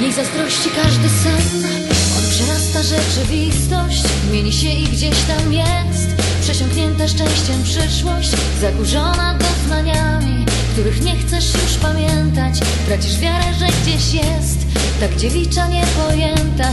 Jej zazdrości każdy sen On przerasta rzeczywistość. Mieni się i gdzieś tam jest. Przesiąknięta szczęściem przyszłość. Zakurzona doznaniami Których nie chcesz już pamiętać. Tracisz wiarę, że gdzieś jest. Tak dziewicza niepojęta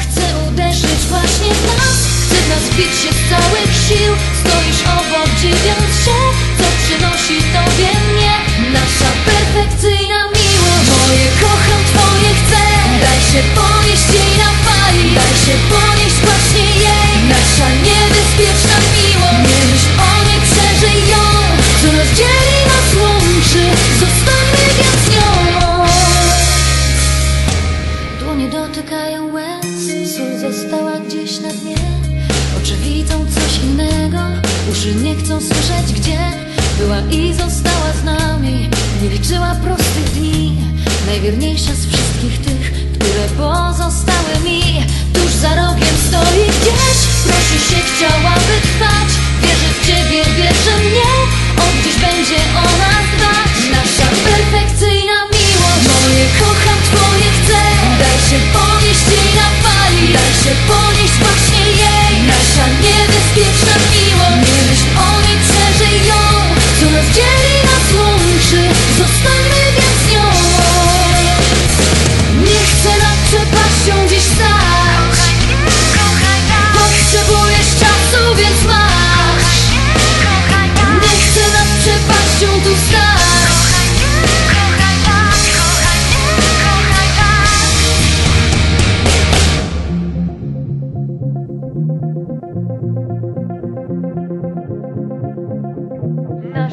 na dnie. Oczy widzą coś innego Uszy nie chcą słyszeć gdzie Była i została z nami. Nie liczyła prostych dni Najwierniejsza z wszystkich tych Które pozostały mi. Tuż za rogiem stoi gdzieś Prosi się, chciałaby trwać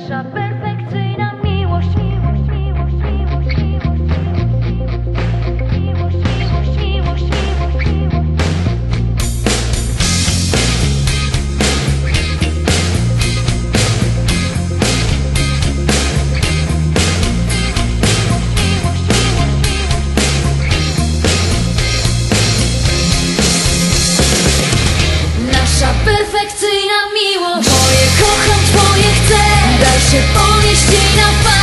Nasza perfekcyjna miłość, miłość, miłość, miłość, miłość, miłość, miłość, miłość, miłość, miłość. Nasza perfekcyjna miłość Moje kocham, twoje chcę Da por pomieści na paz.